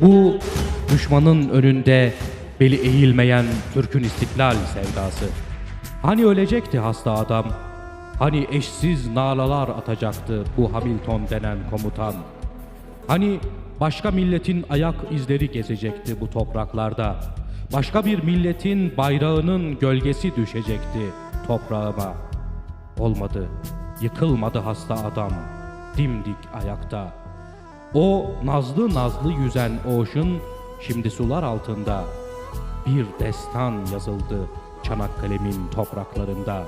Bu düşmanın önünde beli eğilmeyen Türk'ün istiklal sevdası. Hani ölecekti hasta adam? Hani eşsiz nalalar atacaktı bu Hamilton denen komutan? Hani başka milletin ayak izleri gezecekti bu topraklarda? Başka bir milletin bayrağının gölgesi düşecekti toprağıma. Olmadı, yıkılmadı hasta adam, dimdik ayakta. O nazlı nazlı yüzen Ocean şimdi sular altında. Bir destan yazıldı Çanakkale'min topraklarında.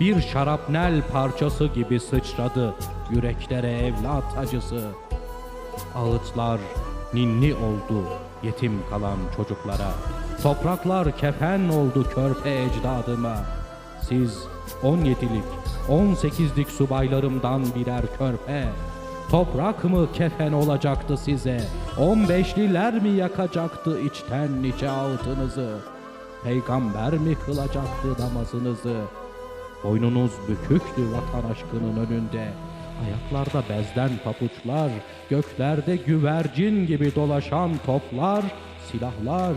Bir şarapnel parçası gibi sıçradı yüreklere evlat acısı. Ağıtlar ninni oldu yetim kalan çocuklara. Topraklar kefen oldu körpe ecdadıma. Siz 17'lik, 18'lik subaylarımdan birer körpe. Toprak mı kefen olacaktı size? 15'liler mi yakacaktı içten içe ağıtınızı? Peygamber mi kılacaktı namazınızı? Boynunuz büküktü vatan aşkının önünde. Ayaklarda bezden papuçlar, göklerde güvercin gibi dolaşan toplar, silahlar.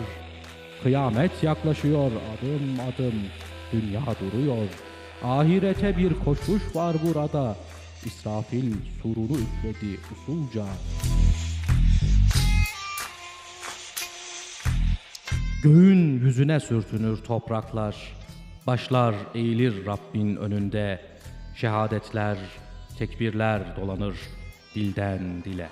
Kıyamet yaklaşıyor adım adım, dünya duruyor. Ahirete bir koşuş var burada. İsrafil surunu üfledi usulca. Göğün yüzüne sürtünür topraklar. Başlar eğilir Rabbin önünde. Şehadetler, tekbirler dolanır dilden dile.